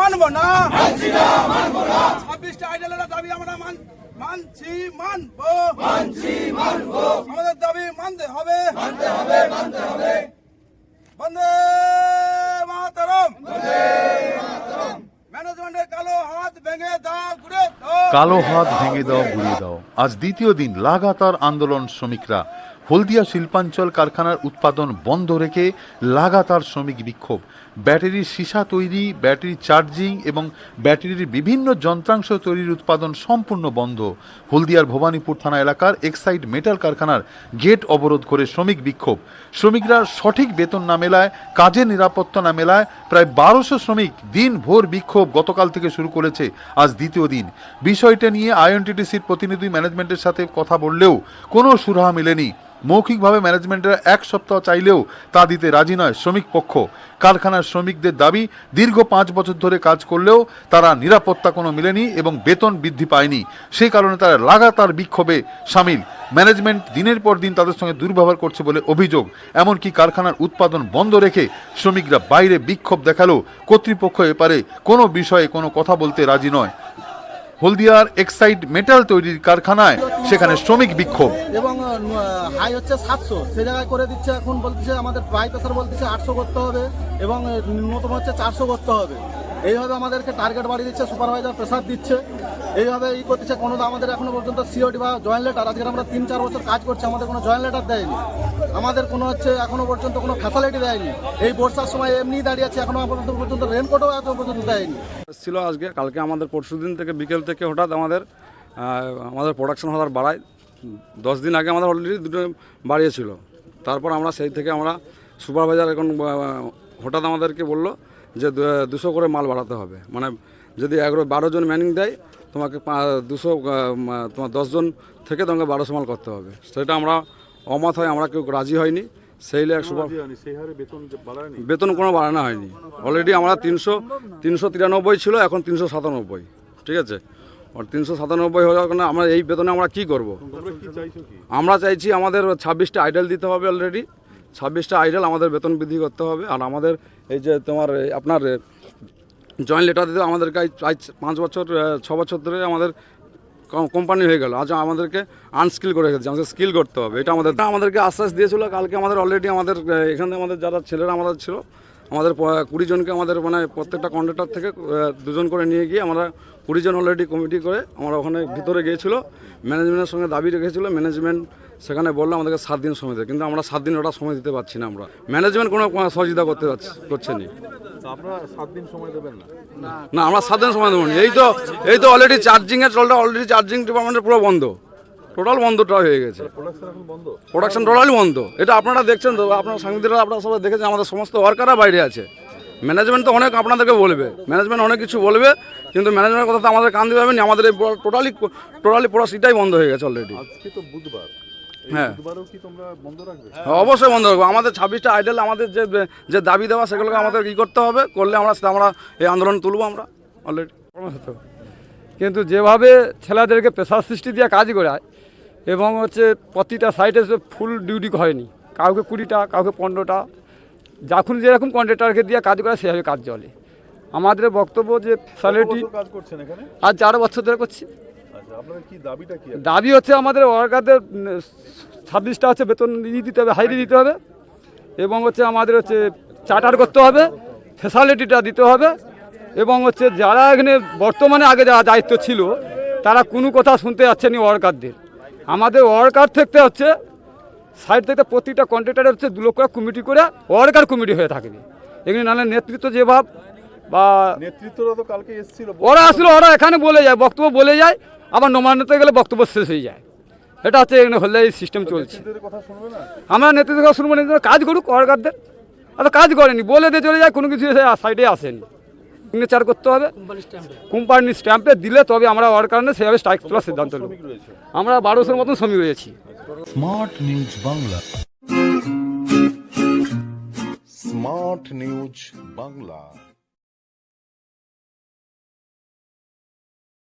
মানব না। ছাব্বিশটা আইডলের দাবি আমরা মান মানছি মানবো। মানছি মানবো। আমাদের দাবি মানতে হবে। মানতে হবে মানতে হবে। বন্দে মাতরম। ম্যানেজমেন্টের কালো হাত ভেঙে দাও ঘুরে দাও। কালো হাত ভেঙে দাও দাও। আজ দ্বিতীয় দিন লাগাতার আন্দোলন শ্রমিকরা হলদিয়া শিল্পাঞ্চল কারখানার উৎপাদন বন্ধ রেখে লাগাতার শ্রমিক বিক্ষোভ। ব্যাটারির সীসা তৈরি, ব্যাটারি চার্জিং এবং ব্যাটারির বিভিন্ন যন্ত্রাংশ তৈরির উৎপাদন সম্পূর্ণ বন্ধ। হলদিয়ার ভবানীপুর থানা এলাকার এক্সাইড মেটাল কারখানার গেট অবরোধ করে শ্রমিক বিক্ষোভ। শ্রমিকরা সঠিক বেতন না মেলায় কাজের নিরাপত্তা না মেলায় প্রায় বারোশো শ্রমিক দিন ভোর বিক্ষোভ গতকাল থেকে শুরু করেছে আজ দ্বিতীয় দিন। বিষয়টা নিয়ে আইএনটিটিসির প্রতিনিধি ম্যানেজমেন্টের সাথে কথা বললেও কোনো সুরাহা মেলেনি। মৌখিকভাবে ম্যানেজমেন্টের এক সপ্তাহ চাইলেও তা দিতে রাজি নয় শ্রমিক পক্ষ। কারখানার শ্রমিকদের দাবি, দীর্ঘ পাঁচ বছর ধরে কাজ করলেও তারা নিরাপত্তা কোনো মিলেনি এবং বেতন বৃদ্ধি পায়নি। সেই কারণে তারা লাগাতার বিক্ষোভে সামিল। ম্যানেজমেন্ট দিনের পর দিন তাদের সঙ্গে দুর্ব্যবহার করছে বলে অভিযোগ। এমনকি কারখানার উৎপাদন বন্ধ রেখে শ্রমিকরা বাইরে বিক্ষোভ দেখালেও কর্তৃপক্ষ এপারে কোনো বিষয়ে কোনো কথা বলতে রাজি নয়। হলদিয়ার এক্সাইড মেটাল তৈরির কারখানায় সেখানে শ্রমিক বিক্ষোভ। এবং হাই হচ্ছে সাতশো। সে জায়গায় করে দিচ্ছে এখন বলতেছে, আমাদের প্রায় প্রেসার বলতেছে আটশো করতে হবে এবং ন্যূনতম হচ্ছে চারশো করতে হবে। এইভাবে আমাদেরকে টার্গেট বাড়িয়ে দিচ্ছে সুপারভাইজার প্রেসার দিচ্ছে। এইভাবে ই করতেছে, কোনো আমাদের এখনও পর্যন্ত সিওটি বা জয়েন্ট লেটার আজকে আমরা তিন চার বছর কাজ করছি, আমাদের কোনো জয়েন্ট লেটার দেয়নি। আমাদের কোনো হচ্ছে এখনও পর্যন্ত কোনো ফ্যাসিলিটি দেয়নি। এই বর্ষার সময় এমনি দাঁড়িয়ে আছে, এখনও পর্যন্ত পর্যন্ত রেনকোটও এত পর্যন্ত দেয়নি। ছিল আজকে, কালকে আমাদের পরশুদিন থেকে, বিকেল থেকে হঠাৎ আমাদের আমাদের প্রোডাকশন হাজার বাড়ায়। দশ দিন আগে আমাদের অলরেডি দুটো বাড়িয়েছিল। তারপর আমরা সেই থেকে আমরা সুপারভাইজার এখন হঠাৎ আমাদেরকে বলল যে দুশো করে মাল বাড়াতে হবে। মানে যদি এগারো বারো জন ম্যানিং দেয় তোমাকে দুশো তোমার দশজন থেকে তোমাকে বারোশো মাল করতে হবে। সেটা আমরা অমত হয় আমরা কেউ রাজি হয়নি। সেই সুপার বেতন কোনো বাড়ানো হয়নি। অলরেডি আমরা তিনশো তিনশো তিরানব্বই ছিল এখন তিনশো সাতানব্বই। ঠিক আছে? আর তিনশো সাতানব্বই হওয়ার কারণে আমরা এই বেতনে আমরা কি করব? আমরা চাইছি আমাদের ছাব্বিশটা আইডল দিতে হবে অলরেডি ছাব্বিশটা আইডল আমাদের বেতন বৃদ্ধি করতে হবে। আর আমাদের এই যে তোমার আপনার জয়েন্ট লেটার দিতে আজ আজ পাঁচ বছর ছ বছর ধরে আমাদের কোম্পানি হয়ে গেল। আজ আমাদেরকে আনস্কিল করে গেছে আমাদের স্কিল করতে হবে। এটা আমাদের, আমাদেরকে আশ্বাস দিয়েছিল, কালকে আমাদের অলরেডি আমাদের এখানে আমাদের যারা ছেলেরা আমাদের ছিল আমাদের কুড়ি জনকে আমাদের মানে প্রত্যেকটা কন্ট্রাক্টর থেকে দুজন করে নিয়ে গিয়ে আমরা কুড়ি জন অলরেডি কমিটি করে আমরা ওখানে ভিতরে গিয়েছিল ম্যানেজমেন্টের সঙ্গে দাবি রেখেছিল ম্যানেজমেন্ট সেখানে বলল আমাদেরকে সাত দিন সময় দেয় কিন্তু আমরা সাত দিন ওটা সময় দিতে পারছি না আমরা। ম্যানেজমেন্ট কোনো সহযোগিতা করতে পারছি করছে না? না আমরা সাত দিন সময় দেবো না। এই তো এই তো অলরেডি চার্জিং এর চলটা অলরেডি চার্জিং ডিপার্টমেন্টের পুরো বন্ধ। টোটাল বন্ধটা হয়ে গেছে। প্রোডাকশন টোটালি বন্ধ। এটা আপনারা দেখছেন তো আপনার সাংবাদিকরা আপনারা সবাই দেখেছেন আমাদের সমস্ত ওয়ার্কাররা বাইরে আছে। ম্যানেজমেন্ট তো অনেক আপনাদেরকে বলবে ম্যানেজমেন্ট অনেক কিছু বলবে কিন্তু ম্যানেজমেন্টের কথা তো আমাদের কান দিতে হবে না আমাদের এই টোটালি টোটালি পুরো সিটাই বন্ধ হয়ে গেছে অলরেডি আজকে তো বুধবার। হ্যাঁ। বুধবারও কি তোমরা বন্ধ রাখবে? হ্যাঁ, অবশ্যই বন্ধ রাখব। আমাদের ছাব্বিশটা আইডেল আমাদের যে যে দাবি দেওয়া সেগুলোকে আমাদের ই করতে হবে? করলে আমরা আমরা এই আন্দোলন তুলবো আমরা অলরেডি কিন্তু যেভাবে ছেলেদেরকে পেশার সৃষ্টি দিয়ে কাজ করায় এবং হচ্ছে প্রতিটা সাইডে ফুল ডিউটি হয়নি। কাউকে কুড়িটা কাউকে পনেরোটা। যখন যেরকম কন্ট্রাক্টারকে দিয়ে কাজ করায় সেভাবে কাজ চলে। আমাদের বক্তব্য যে ফ্যাসিলিটি এখানে? আজ চার বছর ধরে করছি। আচ্ছা দাবি হচ্ছে আমাদের ওয়ার্কারদের ছাব্বিশটা হচ্ছে বেতন দিয়ে দিতে হবে হাইরি দিতে হবে। এবং হচ্ছে আমাদের হচ্ছে চার্টার করতে হবে ফেসালিটিটা দিতে হবে। এবং হচ্ছে যারা এখানে বর্তমানে আগে যারা দায়িত্ব ছিল তারা কোনো কথা শুনতে যাচ্ছে না ওয়ার্কারদের আমাদের ওয়ার্কার থাকতে হচ্ছে। সাইড থেকে প্রতিটা কন্ট্রাক্টারের হচ্ছে দু লক্ষ কমিটি করে ওয়ার্কার কমিটি হয়ে থাকেনি এখানে নাহলে নেতৃত্ব যে ভাব বা নেতৃত্বরা তো কালকে এসেছিল। ওরা আসলে ওরা এখানে বলে যায় বক্তব্য বলে যায় আবার নমান্যতে গেলে বক্তব্য শেষ হয়ে যায়। এটা হচ্ছে এখানে হলে এই সিস্টেম চলছে। নেতৃত্বের আমরা নেতৃত্ব কথা শুনব না কাজ করুক ওয়ার্কারদের আর কাজ করেনি বলে দিয়ে চলে যায় কোনো কিছু সাইডে আসেনি। সিগনেচার করতে হবে। কোম্পানির স্ট্যাম্পে দিলে তবে আমরা ওয়ার্কার সেভাবে স্ট্রাইক তোলার সিদ্ধান্ত নেব। আমরা বারোশোর মতন শ্রমিক রয়েছি। Smart news Bangla. Smart news Bangla.